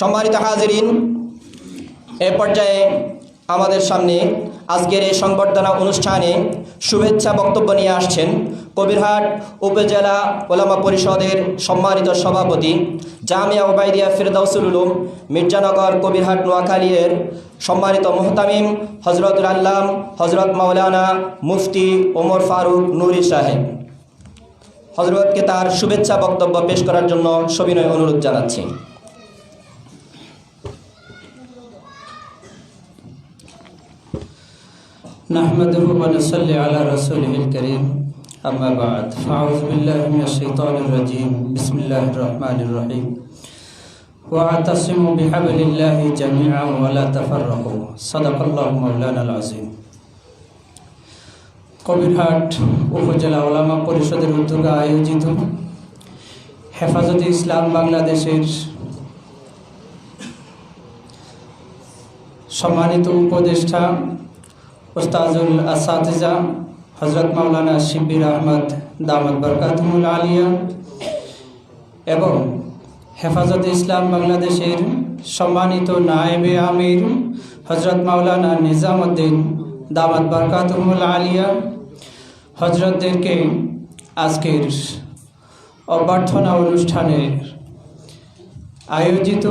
সম্মানিত হাজিরিন, এ পর্যায়ে আমাদের সামনে আজকের এই সংবর্ধনা অনুষ্ঠানে শুভেচ্ছা বক্তব্য নিয়ে আসছেন কবিরহাট উপজেলা ওলামা পরিষদের সম্মানিত সভাপতি জামিয়া ওবায়দিয়া ফিরদাউসুল উলুম, মির্জানগর কবিরহাট নোয়াখালীর সম্মানিত মোহতামিম হজরতুল আল্লাম, হজরত মাওলানা মুফতি ওমর ফারুক নুরি সাহেব। হজরতকে তার শুভেচ্ছা বক্তব্য পেশ করার জন্য সবিনয় অনুরোধ জানাচ্ছি। نحمده ونصلي على رسوله الكريم أما بعد فأعوذ بالله من الشيطان الرجيم بسم الله الرحمن الرحيم واعتصموا بحبل الله جميعا ولا تفرقوا صدق الله مولانا العظيم কবিরহাট উপজেলা ওলামা পরিষদের উদ্যোগে আয়োজিত হেফাজতে ইসলাম বাংলাদেশের সম্মানিত উপদেষ্টা ওস্তাজুল আসাতিজা হজরত মাওলানা শিবির আহমদ দামদ বরকাতুল আলিয়া এবং হেফাজতে ইসলাম বাংলাদেশের সম্মানিত নায়েবে আমির হজরত মাওলানা নিজামুদ্দিন দামাত বরকাতুল আলিয়া হজরতদেরকে আজকের অভ্যর্থনা অনুষ্ঠানের আয়োজিত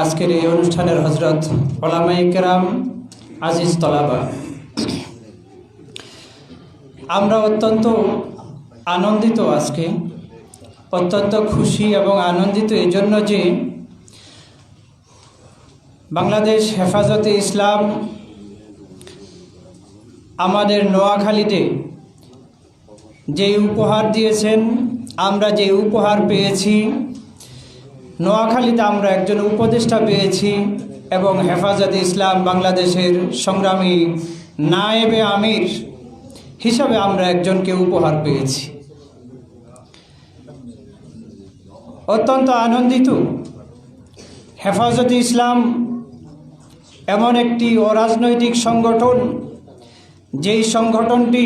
আজকের এই অনুষ্ঠানের হজরত ওলামাই কেরাম আজিজ তলাবা। আমরা অত্যন্ত আনন্দিত আজকে, অত্যন্ত খুশি এবং আনন্দিত এই জন্য যে বাংলাদেশ হেফাজতে ইসলাম আমাদের নোয়াখালীতে যে উপহার দিয়েছেন, আমরা যে উপহার পেয়েছি, নোয়াখালীতে আমরা একজন উপদেষ্টা পেয়েছি এবং হেফাজতে ইসলাম বাংলাদেশের সংগ্রামী নায়েবে আমির। হিসাবে আমরা একজনকে উপহার পেয়েছি। অত্যন্ত আনন্দিত। হেফাজতে ইসলাম এমন একটি অরাজনৈতিক সংগঠন, যেই সংগঠনটি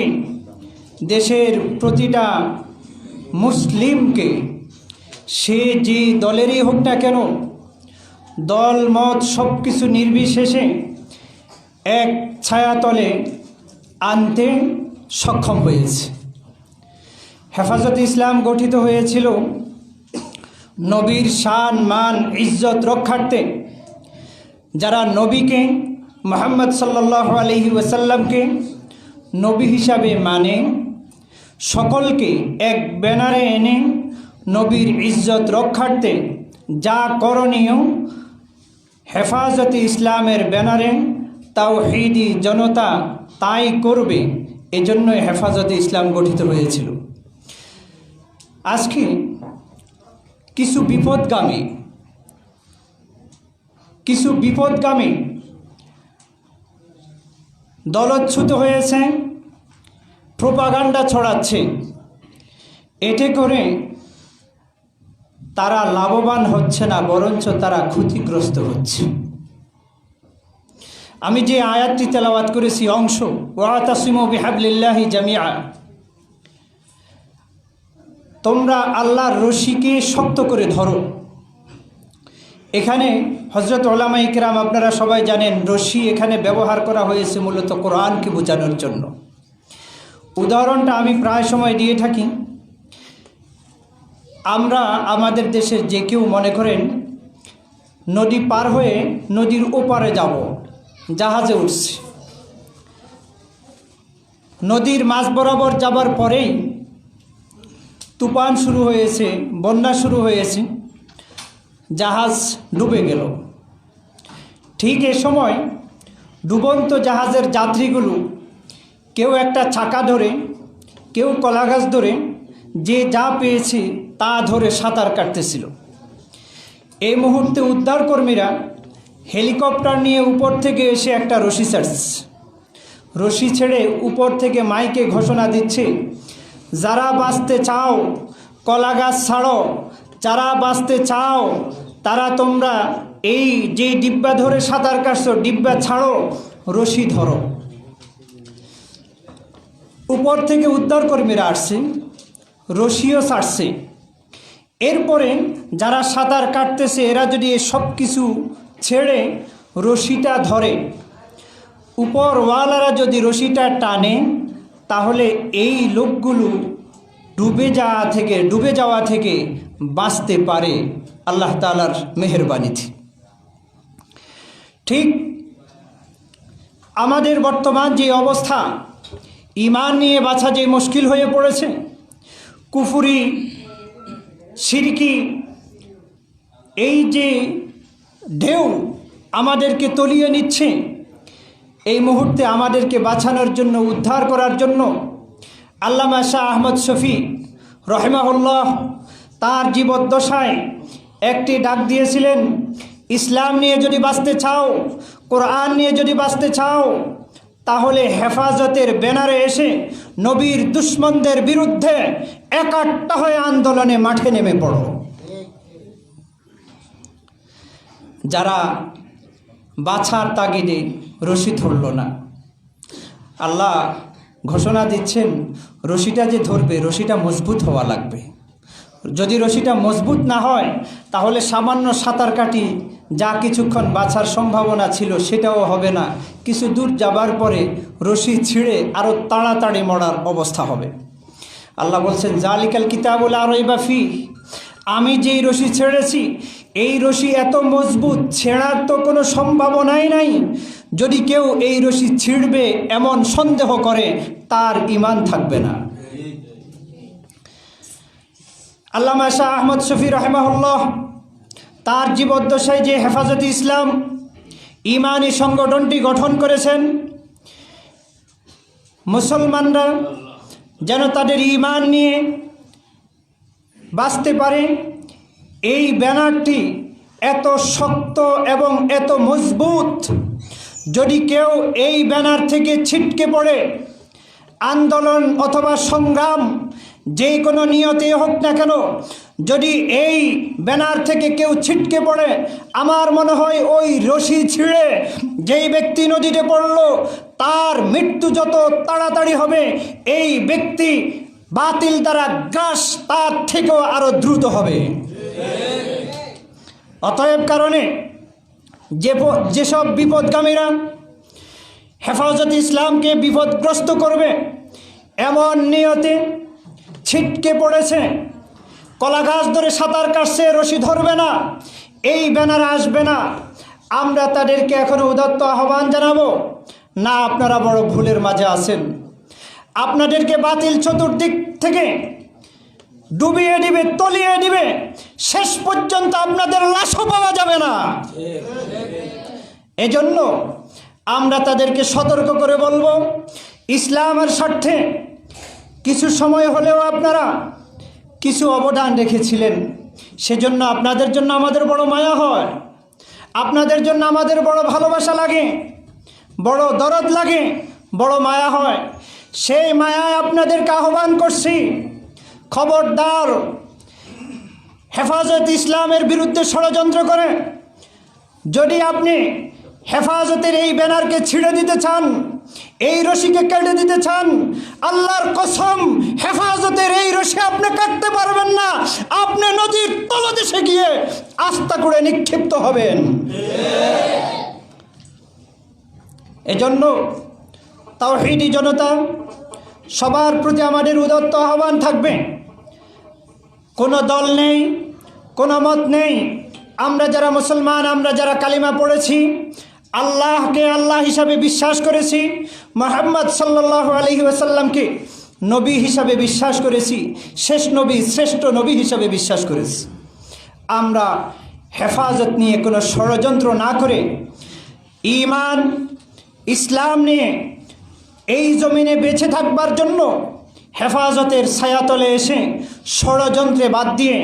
দেশের প্রতিটা মুসলিমকে সে যে দলেরই হোক না কেন, দল, মত সব কিছু নির্বিশেষে এক ছায়াতলে আনতে সক্ষম হয়েছে। হেফাজত ইসলাম গঠিত হয়েছিল নবীর শান, মান, ইজ্জত রক্ষার্থে। যারা নবীকে মোহাম্মদ সাল্লাহ আলহি ওয়াসাল্লামকে নবী হিসাবে মানে সকলকে এক ব্যানারে এনে নবীর ইজ্জত রক্ষার্থে যা করণীয়, হেফাজতে ইসলামের ব্যানারে তাও হিদি জনতা তাই করবে। এজন্য হেফাজতে ইসলাম গঠিত হয়েছিল। আজকে কিছু বিপদগামী কিছু বিপদগামী দলচ্যুত হয়েছে, প্রোপাগান্ডা ছড়াচ্ছে। এতে করে তারা লাভবান হচ্ছে না, বরঞ্চ তারা ক্ষতিগ্রস্ত হচ্ছে। আমি যে আয়াতটি তেলাওয়াত করেছি, অংশ, ওয়াতাসিম বিহাবলিল্লাহি জামিয়া তোমরা আল্লাহর রশিকে শক্ত করে ধরো। এখানে হজরত ওলামা ইকরাম, আপনারা সবাই জানেন, রশি এখানে ব্যবহার করা হয়েছে মূলত কোরআনকে বোঝানোর জন্য। উদাহরণটা আমি প্রায় সময় দিয়ে থাকি। আমরা আমাদের দেশের যে কেউ মনে করেন, নদী পার হয়ে নদীর ওপারে যাব। জাহাজে উঠছে। নদীর মাঝ বরাবর যাবার পরেই তুফান শুরু হয়েছে, বন্যা শুরু হয়েছে, জাহাজ ডুবে গেল। ঠিক এ সময় ডুবন্ত জাহাজের যাত্রীগুলো কেউ একটা চাকা ধরে, কেউ কলাগাছ ধরে, যে যা পেয়েছে তা ধরে সাঁতার কাটতেছিল। এই মুহূর্তে উদ্ধারকর্মীরা হেলিকপ্টার নিয়ে উপর থেকে এসে একটা রশি ছাড়ছে। রশি ছেড়ে উপর থেকে মাইকে ঘোষণা দিচ্ছে, যারা বাঁচতে চাও, কলা গাছ ছাড়ো। যারা বাঁচতে চাও, তারা তোমরা এই যে ডিব্বা ধরে সাঁতার কাটছো, ডিব্বা ছাড়ো, রশি ধরো। উপর থেকে উদ্ধারকর্মীরা আসছে, রশিও ছাড়ছে। এরপরে যারা সাঁতার কাটতেছে, এরা যদি সব কিছু ছেড়ে রশিটা ধরে। উপরওয়ালারা যদি রশিটা টানে, তাহলে এই লোকগুলো ডুবে যাওয়া থেকে, ডুবে যাওয়া থেকে বাঁচতে পারে আল্লাহ তালার মেহরবানিতে। ঠিক আমাদের বর্তমান যে অবস্থা ইমান নিয়ে বাছা যে মুশকিল হয়ে পড়েছে, কুফুরি, সিরকি, এই যে ঢেউ আমাদেরকে তলিয়ে নিচ্ছে। এই মুহূর্তে আমাদেরকে বাঁচানোর জন্য, উদ্ধার করার জন্য আল্লামা শাহ আহমদ শফি রহমাউল্লাহ তার জীবদ্দশায় একটি ডাক দিয়েছিলেন, ইসলাম নিয়ে যদি বাঁচতে চাও, কোরআন নিয়ে যদি বাঁচতে চাও, তাহলে হেফাজতের ব্যানারে এসে নবীর দুশ্মনদের বিরুদ্ধে একাট্টা হয়ে আন্দোলনে মাঠে নেমে পড়ো। যারা বাছার তাগিদে রশি ধরল না। আল্লাহ ঘোষণা দিচ্ছেন, রশিটা যে ধরবে, রশিটা মজবুত হওয়া লাগবে। যদি রশিটা মজবুত না হয়, তাহলে সামান্য সাঁতার কাটি যা কিছুক্ষণ বাছার সম্ভাবনা ছিল সেটাও হবে না। কিছু দূর যাবার পরে রশি ছিঁড়ে আরও তাড়াতাড়ি মরার অবস্থা হবে। আল্লাহ বলছেন, জালিকাল কিতাবুল আরই বাফি আমি যেই রশি ছেড়েছি এই রশি এত মজবুত, ছেঁড়ার তো কোনো সম্ভাবনাই নাই। যদি কেউ এই রশি ছিঁড়বে, এমন সন্দেহ করে, তার ইমান থাকবে না। আল্লামা শাহ আহমদ শফি রহমাউল্লাহ তার জীবদ্দশায় যে হেফাজতে ইসলাম ইমানি সংগঠনটি গঠন করেছেন, মুসলমানরা যেন তাদের ইমান নিয়ে বাঁচতে পারে এই ব্যানারটি এত শক্ত এবং এত মজবুত, যদি কেউ এই ব্যানার থেকে ছিটকে পড়ে, আন্দোলন অথবা সংগ্রাম যে কোনো নিয়তে হোক না কেন, যদি এই ব্যানার থেকে কেউ ছিটকে পড়ে, আমার মনে হয় ওই রশি ছিঁড়ে যেই ব্যক্তি নদীতে পড়ল, তার মৃত্যু যত তাড়াতাড়ি হবে, এই ব্যক্তি বাতিল দ্বারা গ্রাস তার থেকেও আরও দ্রুত হবে। অতএব কারণে যে যেসব বিপদগামীরা হেফাজত ইসলামকে বিপদগ্রস্ত করবে, এমন নিয়তে ছিটকে পড়েছে কলা গাছ ধরে সাঁতার কাটছে, রশি ধরবে না, এই ব্যানার আসবে না। আমরা তাদেরকে এখনও উদাত্ত আহ্বান জানাব, না আপনারা বড় ভুলের মাঝে আছেন। আপনাদেরকে বাতিল চতুর্দিক থেকে ডুবিয়ে দিবে, তলিয়ে দিবে, শেষ পর্যন্ত আপনাদের লাশও পাওয়া যাবে না। এজন্য আমরা তাদেরকে সতর্ক করে বলব, ইসলামের স্বার্থে কিছু সময় হলেও আপনারা কিছু অবদান রেখেছিলেন। সেজন্য আপনাদের জন্য আমাদের বড় মায়া হয়। আপনাদের জন্য আমাদের বড় ভালোবাসা লাগে, বড় দরদ লাগে, বড় মায়া হয়। সেই মায়ায় আপনাদেরকে আহ্বান করছি। খবরদার, হেফাজত ইসলামের বিরুদ্ধে ষড়যন্ত্র করে। যদি আপনি হেফাজতের এই ব্যানারকে ছিঁড়ে দিতে চান, এই রশিকে কেটে দিতে চান, আল্লাহর কসম, হেফাজতের এই রশি আপনি কাটতে পারবেন না। আপনি নদীর তলদেশে গিয়ে আস্থা করে নিক্ষিপ্ত হবেন। এজন্য তাওহিদি জনতা সবার প্রতি আমাদের উদত্ত আহ্বান থাকবে। কোনো দল নেই, কোনো মত নেই। আমরা যারা মুসলমান, আমরা যারা কালিমা পড়েছি, আল্লাহকে আল্লাহ হিসাবে বিশ্বাস করেছি, মোহাম্মদ সাল্লাহ আলহি ওয়াসাল্লামকে নবী হিসাবে বিশ্বাস করেছি, শেষ নবী, শ্রেষ্ঠ নবী হিসাবে বিশ্বাস করেছি। আমরা হেফাজত নিয়ে কোনো ষড়যন্ত্র না করে ইমান ইসলাম নিয়ে এই জমিনে বেঁচে থাকবার জন্য হেফাজতের ছায়াতলে এসে ষড়যন্ত্রে বাদ দিয়ে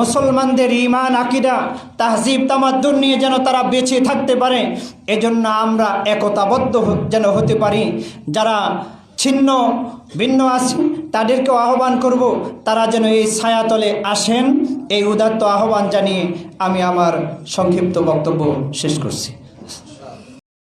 মুসলমানদের ইমান আকিদা, তাহজিব তামাদ্দুন নিয়ে যেন তারা বেঁচে থাকতে পারে, এজন্য আমরা একতাবদ্ধ যেন হতে পারি। যারা ছিন্ন, ভিন্ন আছেন তাদেরকেও আহ্বান করব, তারা যেন এই ছায়াতলে আসেন। এই উদাত্ত আহ্বান জানিয়ে আমি আমার সংক্ষিপ্ত বক্তব্য শেষ করছি।